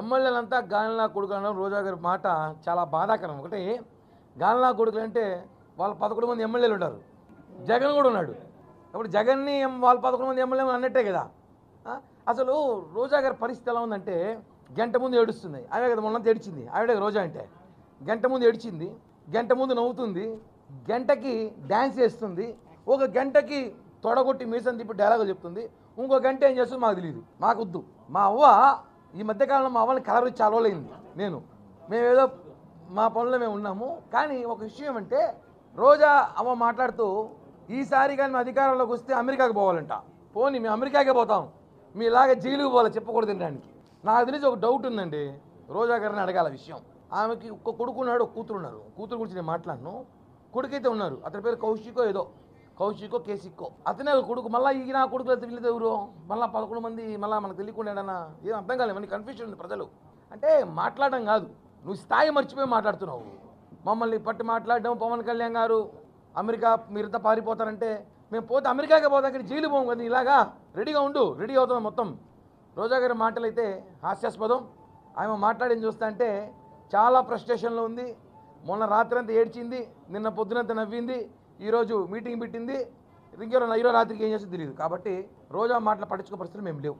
ఎమ్మెల్యేలంతా గాలినా కొడుకు అనడం రోజా గారి మాట చాలా బాధాకరం. ఒకటి గాలినా కొడుకులు అంటే వాళ్ళ పదకొండు మంది ఎమ్మెల్యేలు ఉన్నారు జగన్ కూడా ఉన్నాడు. ఇప్పుడు జగన్ని వాళ్ళ పదకొండు మంది ఎమ్మెల్యేలు అన్నట్టే కదా. అసలు రోజా గారి పరిస్థితి ఎలా ఉందంటే గంట ముందు ఏడుస్తుంది. ఆమె కదా మొన్నంత ఏడిచింది. ఆవిడే రోజా అంటే. గంట ముందు ఏడిచింది. గంట ముందు నవ్వుతుంది. గంటకి డ్యాన్స్ చేస్తుంది. ఒక గంటకి తొడగొట్టి మీసం తిప్పి డైలాగులు చెప్తుంది. ఇంకో గంట ఏం చేస్తుందో మాకు తెలియదు మాకు వద్దు మా అవ్వ ఈ మధ్యకాలంలో మా వాళ్ళని కలర్ చాలా నేను. మేమేదో మా పనుల్లో మేము ఉన్నాము. కానీ ఒక విషయం అంటే రోజా అమ్మ మాట్లాడుతూ ఈసారి కానీ మేము అధికారంలోకి వస్తే అమెరికాకి పోవాలంట. పోనీ మేము అమెరికాకే పోతాం. మీ ఇలాగే జైలుకి పోవాలి చెప్పకూడదు తినడానికి. నాకు తెలిసి ఒక డౌట్ ఉందండి. రోజా గారిని అడగాల విషయం. ఆమెకి ఒక్క కొడుకున్నాడు ఒక కూతురు ఉన్నారు. కూతురు గురించి నేను మాట్లాడను. కొడుకైతే ఉన్నారు. అతని పేరు కౌశికో ఏదో. కౌశికో కేసిక్కో అతనే కొడుకు. మళ్ళీ ఈ నా కొడుకులు అయితే వీళ్ళది ఎవరు? మళ్ళీ పదకొండు మంది మళ్ళీ మనకు తెలియకుండా ఏం అర్థం కాలేదు. మనకి కన్ఫ్యూషన్ ఉంది ప్రజలు. అంటే మాట్లాడడం కాదు. నువ్వు స్థాయి మర్చిపోయి మాట్లాడుతున్నావు. మమ్మల్ని పట్టి మాట్లాడడం పవన్ కళ్యాణ్ గారు. అమెరికా మీరంతా పారిపోతారంటే మేము పోతే అమెరికాకే పోతాం. కానీ జైలు పోం కదా. ఇలాగా రెడీగా ఉండు. రెడీ అవుతాం మొత్తం. రోజా గారి మాటలు అయితే హాస్యాస్పదం. ఆమె మాట్లాడింది చూస్తా అంటే చాలా ఫ్రస్ట్రేషన్లో ఉంది. మొన్న రాత్రి అంతా ఏడ్చింది. నిన్న పొద్దునంతా నవ్వింది. ఈరోజు మీటింగ్ పెట్టింది. ఇంకెవరో ఈరోజు రాత్రికి ఏం చేస్తుందో తెలియదు కాబట్టి రోజా మాటలు పట్టించుకో పరిస్థితులు మేము లేవు.